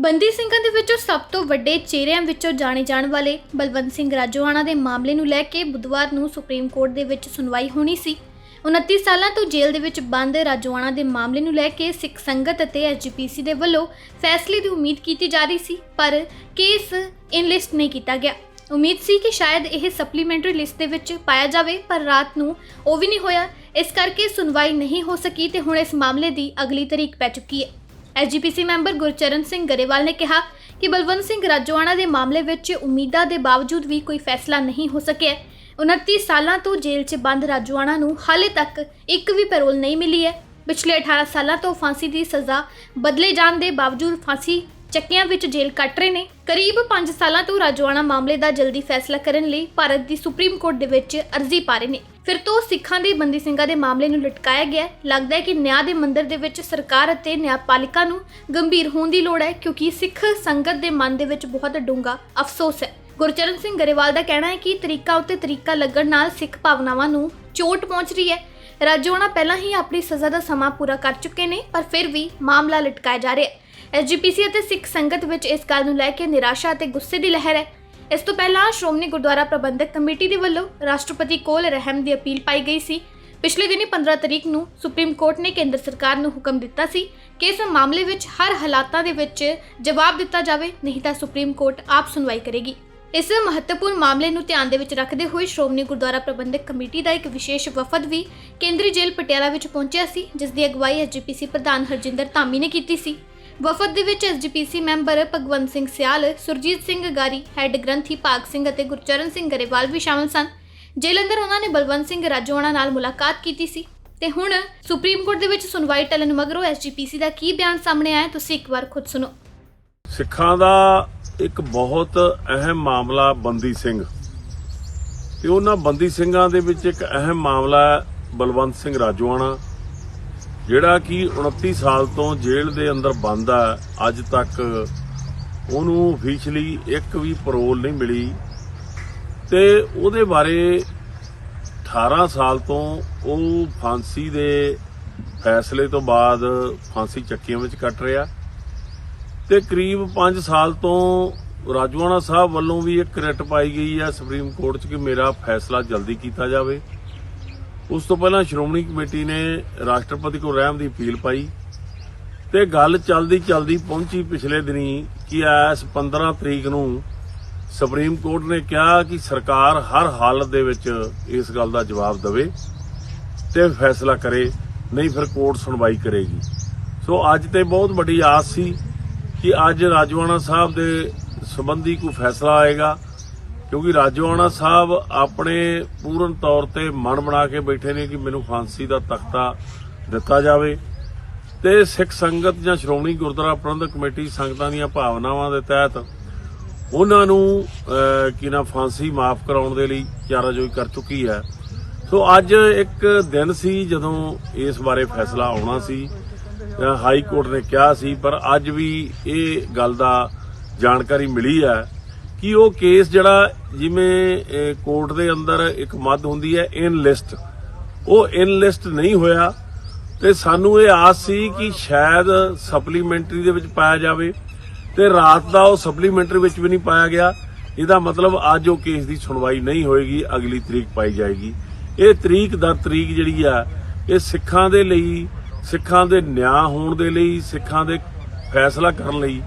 ਬੰਦੀ ਸਿੰਘਾਂ ਦੇ ਵਿੱਚੋਂ ਸਭ ਤੋਂ ਵੱਡੇ ਚਿਹਰਿਆਂ ਵਿੱਚੋਂ ਜਾਣੇ ਜਾਣ ਵਾਲੇ ਬਲਵੰਤ ਸਿੰਘ ਰਾਜੋਆਣਾ ਦੇ ਮਾਮਲੇ ਨੂੰ ਲੈ ਕੇ ਬੁੱਧਵਾਰ ਨੂੰ ਸੁਪਰੀਮ ਕੋਰਟ ਦੇ ਵਿੱਚ ਸੁਣਵਾਈ ਹੋਣੀ ਸੀ। 29 ਸਾਲਾਂ ਤੋਂ ਜੇਲ੍ਹ ਦੇ ਵਿੱਚ ਬੰਦ ਰਾਜੋਆਣਾ ਦੇ ਮਾਮਲੇ ਨੂੰ ਲੈ ਕੇ ਸਿੱਖ ਸੰਗਤ ਅਤੇ ਐਸਜੀਪੀਸੀ ਦੇ ਵੱਲੋਂ ਫੈਸਲੇ ਦੀ ਉਮੀਦ ਕੀਤੀ ਜਾ ਰਹੀ ਸੀ, ਪਰ ਕੇਸ ਇਨਲਿਸਟ ਨਹੀਂ ਕੀਤਾ ਗਿਆ। ਉਮੀਦ ਸੀ ਕਿ ਸ਼ਾਇਦ ਇਹ ਸਪਲੀਮੈਂਟਰੀ ਲਿਸਟ ਦੇ ਵਿੱਚ ਪਾਇਆ ਜਾਵੇ, ਪਰ ਰਾਤ ਨੂੰ ਉਹ ਵੀ ਨਹੀਂ ਹੋਇਆ। ਇਸ ਕਰਕੇ ਸੁਣਵਾਈ ਨਹੀਂ ਹੋ ਸਕੀ ਤੇ ਹੁਣ ਇਸ ਮਾਮਲੇ ਦੀ ਅਗਲੀ ਤਾਰੀਖ ਪੈ ਚੁੱਕੀ ਹੈ। ਐਸਜੀਪੀਸੀ ਮੈਂਬਰ ਗੁਰਚਰਨ ਸਿੰਘ ਗਰੇਵਾਲ ਨੇ ਕਿਹਾ ਕਿ ਬਲਵੰਤ ਸਿੰਘ ਰਾਜੋਆਣਾ ਦੇ ਮਾਮਲੇ ਵਿੱਚ ਉਮੀਦਾਂ ਦੇ ਬਾਵਜੂਦ ਵੀ ਕੋਈ ਫੈਸਲਾ ਨਹੀਂ ਹੋ ਸਕਿਆ। 29 ਸਾਲਾਂ ਤੋਂ ਜੇਲ੍ਹ 'ਚ ਬੰਦ ਰਾਜੋਆਣਾ ਨੂੰ ਹਾਲੇ ਤੱਕ ਇੱਕ ਵੀ ਪੈਰੋਲ ਨਹੀਂ ਮਿਲੀ ਹੈ। ਪਿਛਲੇ 18 ਸਾਲਾਂ ਤੋਂ ਫਾਂਸੀ ਦੀ ਸਜ਼ਾ ਬਦਲੇ ਜਾਣ ਦੇ ਬਾਵਜੂਦ ਫਾਂਸੀ ਚੱਕਿਆਂ ਵਿੱਚ ਜੇਲ੍ਹ ਕੱਟ ਰਹੇ ਨੇ। ਕਰੀਬ 5 ਸਾਲਾਂ ਤੋਂ ਰਾਜੋਆਣਾ ਮਾਮਲੇ ਦਾ ਜਲਦੀ ਫੈਸਲਾ ਕਰਨ ਲਈ ਭਾਰਤ ਦੀ ਸੁਪਰੀਮ ਕੋਰਟ ਦੇ ਵਿੱਚ ਅਰਜ਼ੀ ਪਾ ਰਹੇ ਨੇ। ਫਿਰ ਤੋਂ ਸਿੱਖਾਂ ਦੇ ਬੰਦੀ ਸਿੰਘਾਂ ਦੇ ਮਾਮਲੇ ਨੂੰ ਲਟਕਾਇਆ ਗਿਆ। ਹੈ। ਲੱਗਦਾ ਹੈ ਕਿ ਨਿਆਂ ਦੇ ਮੰਦਰ ਦੇ ਵਿੱਚ ਸਰਕਾਰ ਅਤੇ ਨਿਆਂਪਾਲਿਕਾ ਨੂੰ ਗੰਭੀਰ ਹੋਣ ਦੀ ਲੋੜ ਹੈ, ਕਿਉਂਕਿ ਸਿੱਖ ਸੰਗਤ ਦੇ ਮਨ ਦੇ ਵਿੱਚ ਬਹੁਤ ਡੂੰਘਾ ਅਫਸੋਸ ਹੈ। ਗੁਰਚਰਨ ਸਿੰਘ ਗਰੇਵਾਲ ਦਾ ਕਹਿਣਾ ਹੈ ਕਿ ਤਰੀਕਾ ਉੱਤੇ ਤਰੀਕਾ ਲੱਗਣ ਨਾਲ ਸਿੱਖ ਭਾਵਨਾਵਾਂ ਨੂੰ ਚੋਟ ਪਹੁੰਚ ਰਹੀ ਹੈ। ਰਾਜੋਣਾ ਪਹਿਲਾਂ ਹੀ ਆਪਣੀ ਸਜ਼ਾ ਦਾ ਸਮਾਂ ਪੂਰਾ ਕਰ ਚੁੱਕੇ ਨੇ, ਪਰ ਫਿਰ ਵੀ ਮਾਮਲਾ ਲਟਕਾਇਆ ਜਾ ਰਿਹਾ ਹੈ। ਐਸਜੀਪੀਸੀ ਅਤੇ ਸਿੱਖ ਸੰਗਤ ਵਿੱਚ ਇਸ ਗੱਲ ਨੂੰ ਲੈ ਕੇ ਨਿਰਾਸ਼ਾ ਅਤੇ ਗੁੱਸੇ ਦੀ ਲਹਿਰ ਹੈ। ਇਸ ਤੋਂ ਪਹਿਲਾਂ ਸ਼੍ਰੋਮਣੀ ਗੁਰਦੁਆਰਾ ਪ੍ਰਬੰਧਕ ਕਮੇਟੀ ਦੇ ਵੱਲੋਂ ਰਾਸ਼ਟਰਪਤੀ ਕੋਲ ਰਹਿਮ ਦੀ ਅਪੀਲ ਪਾਈ ਗਈ ਸੀ। ਪਿਛਲੇ ਦਿਨੀ 15 ਤਰੀਕ ਨੂੰ ਸੁਪਰੀਮ ਕੋਰਟ ਨੇ ਕੇਂਦਰ ਸਰਕਾਰ ਨੂੰ ਹੁਕਮ ਦਿੱਤਾ ਸੀ ਕਿ ਇਸ ਮਾਮਲੇ ਵਿੱਚ ਹਰ ਹਾਲਾਤਾਂ ਦੇ ਵਿੱਚ ਜਵਾਬ ਦਿੱਤਾ ਜਾਵੇ, ਨਹੀਂ ਤਾਂ ਸੁਪਰੀਮ ਕੋਰਟ ਆਪ ਸੁਣਵਾਈ ਕਰੇਗੀ। ਇਸ ਮਹੱਤਵਪੂਰਨ ਮਾਮਲੇ ਨੂੰ ਧਿਆਨ ਦੇ ਵਿੱਚ ਰੱਖਦੇ ਹੋਏ ਸ਼੍ਰੋਮਣੀ ਗੁਰਦੁਆਰਾ ਪ੍ਰਬੰਧਕ ਕਮੇਟੀ ਦਾ ਇੱਕ ਵਿਸ਼ੇਸ਼ ਵਫਦ ਵੀ ਕੇਂਦਰੀ ਜੇਲ੍ਹ ਪਟਿਆਲਾ ਵਿੱਚ ਪਹੁੰਚਿਆ ਸੀ, ਜਿਸ ਦੀ ਅਗਵਾਈ ਐਸਜੀਪੀਸੀ ਪ੍ਰਧਾਨ ਹਰਜਿੰਦਰ ਧਾਮੀ ਨੇ ਕੀਤੀ ਸੀ। ਵਫਦ ਦੇ ਵਿੱਚ ਐਸਜੀਪੀਸੀ ਮੈਂਬਰ ਭਗਵੰਤ ਸਿੰਘ ਸਿਆਲ, ਸੁਰਜੀਤ ਸਿੰਘ ਗਾਰੀ, ਹੈੱਡ ਗ੍ਰੰਥੀ ਭਾਗ ਸਿੰਘ ਅਤੇ ਗੁਰਚਰਨ ਸਿੰਘ ਗਰੇਵਾਲ ਵੀ ਸ਼ਾਮਲ ਸਨ। ਜੇਲ੍ਹ ਅੰਦਰ ਉਹਨਾਂ ਨੇ ਬਲਵੰਤ ਸਿੰਘ ਰਾਜੋਆਣਾ ਨਾਲ ਮੁਲਾਕਾਤ ਕੀਤੀ ਸੀ। ਤੇ ਹੁਣ ਸੁਪਰੀਮ ਕੋਰਟ ਦੇ ਵਿੱਚ ਸੁਣਵਾਈ ਟਲਣ ਮਗਰੋਂ ਐਸਜੀਪੀਸੀ ਦਾ ਕੀ ਬਿਆਨ ਸਾਹਮਣੇ ਆਇਆ ਤੁਸੀਂ ਇੱਕ ਵਾਰ ਖੁਦ ਸੁਣੋ। ਸਿੱਖਾਂ ਦਾ ਇੱਕ ਬਹੁਤ ਅਹਿਮ ਮਾਮਲਾ ਬੰਦੀ ਸਿੰਘ। ਤੇ ਉਹਨਾਂ ਬੰਦੀ ਸਿੰਘਾਂ ਦੇ ਵਿੱਚ ਇੱਕ ਅਹਿਮ ਮਾਮਲਾ ਬਲਵੰਤ ਸਿੰਘ ਰਾਜੋਆਣਾ। ਜਿਹੜਾ ਕਿ 29 ਸਾਲ ਤੋਂ ਜੇਲ੍ਹ ਦੇ ਅੰਦਰ ਬੰਦ ਹੈ ਅੱਜ ਤੱਕ ਉਹਨੂੰ ਅਫੀਸ਼ੀਅਲੀ ਇੱਕ ਵੀ ਪਰੋਲ ਨਹੀਂ ਮਿਲੀ। ਤੇ ਉਹਦੇ ਬਾਰੇ 18 ਸਾਲ ਤੋਂ ਉਹ ਫਾਂਸੀ ਦੇ ਫੈਸਲੇ ਤੋਂ ਬਾਅਦ ਫਾਂਸੀ ਚੱਕੀਆਂ ਵਿੱਚ ਕੱਟ ਰਿਹਾ। ਤੇ ਕਰੀਬ 5 ਸਾਲ ਤੋਂ ਰਾਜਵਾਨਾ ਸਾਹਿਬ ਵੱਲੋਂ ਵੀ ਇੱਕ ਰਿਟ ਪਾਈ ਗਈ ਹੈ ਸੁਪਰੀਮ ਕੋਰਟ 'ਚ ਕਿ ਮੇਰਾ ਫੈਸਲਾ ਜਲਦੀ ਕੀਤਾ ਜਾਵੇ। ਉਸ ਤੋਂ ਪਹਿਲਾਂ ਸ਼੍ਰੋਮਣੀ ਕਮੇਟੀ ਨੇ ਰਾਸ਼ਟਰਪਤੀ ਕੋਲ ਰਹਿਮ ਦੀ ਅਪੀਲ ਪਾਈ ਤੇ ਗੱਲ ਚਲਦੀ ਚਲਦੀ ਪਹੁੰਚੀ ਪਿਛਲੇ ਦਿਨੀ ਕਿ ਐਸ 15 ਤਰੀਕ ਨੂੰ ਸੁਪਰੀਮ ਕੋਰਟ ਨੇ ਕਿਹਾ ਕਿ ਸਰਕਾਰ ਹਰ ਹਾਲਤ ਦੇ ਵਿੱਚ ਇਸ ਗੱਲ ਦਾ ਜਵਾਬ ਦੇਵੇ ਤੇ ਫੈਸਲਾ ਕਰੇ, ਨਹੀਂ ਫਿਰ ਕੋਰਟ ਸੁਣਵਾਈ ਕਰੇਗੀ। ਸੋ ਅੱਜ ਤੇ ਬਹੁਤ ਵੱਡੀ ਆਸ ਸੀ ਕਿ ਅੱਜ ਰਾਜਵਾਨਾ ਸਾਹਿਬ ਦੇ ਸੰਬੰਧੀ ਕੋਈ ਫੈਸਲਾ ਆਏਗਾ। ਕਿਉਂਕਿ ਰਾਜਵਾਨਾ ਸਾਹਿਬ ਆਪਣੇ ਪੂਰਨ ਤੌਰ ਤੇ ਮਨ ਬਣਾ ਕੇ ਬੈਠੇ ਨੇ ਕਿ ਮੈਨੂੰ ਫਾਂਸੀ ਦਾ ਤਖਤਾ ਦਿੱਤਾ ਜਾਵੇ ਤੇ ਸਿੱਖ ਸੰਗਤ ਜਾਂ ਸ਼੍ਰੋਮਣੀ ਗੁਰਦੁਆਰਾ ਪ੍ਰਬੰਧਕ ਕਮੇਟੀ ਸੰਗਤਾਂ ਦੀਆਂ ਭਾਵਨਾਵਾਂ ਦੇ ਤਹਿਤ ਉਹਨਾਂ ਨੂੰ ਕੀ ਨਾ ਫਾਂਸੀ ਮਾਫ ਕਰਾਉਣ ਦੇ ਲਈ ਚਾਰਾਜੋਈ ਕਰ ਚੁੱਕੀ ਹੈ। ਸੋ ਅੱਜ ਇੱਕ ਦਿਨ ਸੀ ਜਦੋਂ ਇਸ ਬਾਰੇ ਫੈਸਲਾ ਆਉਣਾ ਸੀ ਹਾਈ ਕੋਰਟ ਨੇ ਕਿਹਾ ਸੀ, ਪਰ ਅੱਜ ਵੀ ਇਹ ਗੱਲ ਦਾ ਜਾਣਕਾਰੀ ਮਿਲੀ ਹੈ। ਕਿ ਉਹ ਕੇਸ ਜਿਹੜਾ ਜਿਵੇਂ ਕੋਰਟ ਦੇ ਅੰਦਰ ਇੱਕ ਮੱਦ ਹੁੰਦੀ ਹੈ ਇਨ ਲਿਸਟ ਉਹ ਇਨ ਲਿਸਟ ਨਹੀਂ ਹੋਇਆ ਤੇ ਸਾਨੂੰ ਇਹ ਆਸ ਸੀ ਕਿ ਸ਼ਾਇਦ ਸਪਲੀਮੈਂਟਰੀ ਦੇ ਵਿੱਚ ਪਾਇਆ ਜਾਵੇ ਤੇ ਰਾਤ ਦਾ ਉਹ ਸਪਲੀਮੈਂਟਰੀ ਵਿੱਚ ਵੀ ਨਹੀਂ ਪਾਇਆ ਗਿਆ। ਇਹਦਾ ਮਤਲਬ ਅੱਜ ਉਹ ਕੇਸ ਦੀ ਸੁਣਵਾਈ ਨਹੀਂ ਹੋਏਗੀ, ਅਗਲੀ ਤਰੀਕ ਪਾਈ ਜਾਏਗੀ। ਇਹ ਤਰੀਕ ਦਰ ਤਰੀਕ ਜਿਹੜੀ ਆ, ਇਹ ਸਿੱਖਾਂ ਦੇ ਲਈ, ਸਿੱਖਾਂ ਦੇ ਨਿਆਂ ਹੋਣ ਦੇ ਲਈ, ਸਿੱਖਾਂ ਦੇ ਫੈਸਲਾ ਕਰਨ ਲਈ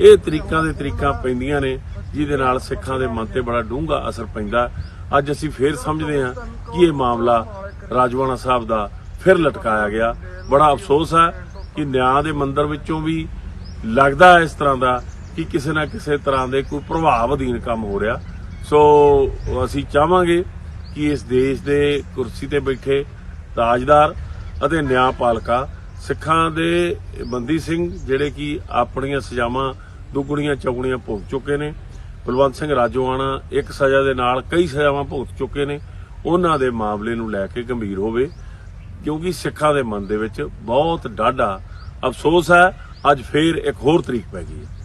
ਇਹ ਤਰੀਕਾਂ ਦੇ ਤਰੀਕਾਂ ਪੈਂਦੀਆਂ ਨੇ। ਜਿਹਦੇ ਨਾਲ ਸਿੱਖਾਂ ਦੇ ਮਨ ਤੇ ਬੜਾ ਡੂੰਘਾ ਅਸਰ ਪੈਂਦਾ। ਅੱਜ ਅਸੀਂ ਫੇਰ ਸਮਝਦੇ ਹਾਂ ਕਿ ਇਹ ਮਾਮਲਾ ਰਾਜਵਾਨਾ ਸਾਹਿਬ ਦਾ ਫਿਰ ਲਟਕਾਇਆ ਗਿਆ। ਬੜਾ ਅਫਸੋਸ ਹੈ ਕਿ ਨਿਆਂ ਦੇ ਮੰਦਰ ਵਿੱਚੋਂ ਵੀ ਲੱਗਦਾ ਇਸ ਤਰ੍ਹਾਂ ਦਾ ਕਿ ਕਿਸੇ ਨਾ ਕਿਸੇ ਤਰ੍ਹਾਂ ਦੇ ਕੋਈ ਪ੍ਰਭਾਵ ਅਧੀਨ ਕੰਮ ਹੋ ਰਿਹਾ। ਸੋ ਅਸੀਂ ਚਾਹਾਂਗੇ ਕਿ ਇਸ ਦੇਸ਼ ਦੇ ਕੁਰਸੀ ਤੇ ਬੈਠੇ ਤਾਜਦਾਰ ਅਤੇ ਨਿਆਂਪਾਲਕਾ ਸਿੱਖਾਂ ਦੇ ਬੰਦੀ ਸਿੰਘ, ਜਿਹੜੇ ਕਿ ਆਪਣੀਆਂ ਸਜ਼ਾਵਾਂ ਦੁੱਗਣੀਆਂ ਚੌਗਣੀਆਂ ਭੁਗਤ ਚੁੱਕੇ ਨੇ ਬਲਵੰਤ ਸਿੰਘ ਰਾਜੋਆਣਾ ਇੱਕ ਸਜ਼ਾ ਦੇ ਨਾਲ ਕਈ ਸਜ਼ਾਵਾਂ ਭੁਗਤ ਚੁੱਕੇ ਨੇ। ਉਹਨਾਂ ਦੇ ਮਾਮਲੇ ਨੂੰ ਲੈ ਕੇ ਗੰਭੀਰ ਹੋਵੇ, ਕਿਉਂਕਿ ਸਿੱਖਾਂ ਦੇ ਮਨ ਦੇ ਵਿੱਚ ਬਹੁਤ ਡਾਢਾ ਅਫਸੋਸ ਹੈ। ਅੱਜ ਫੇਰ ਇੱਕ ਹੋਰ ਤਰੀਕ ਪੈ ਗਈ ਹੈ।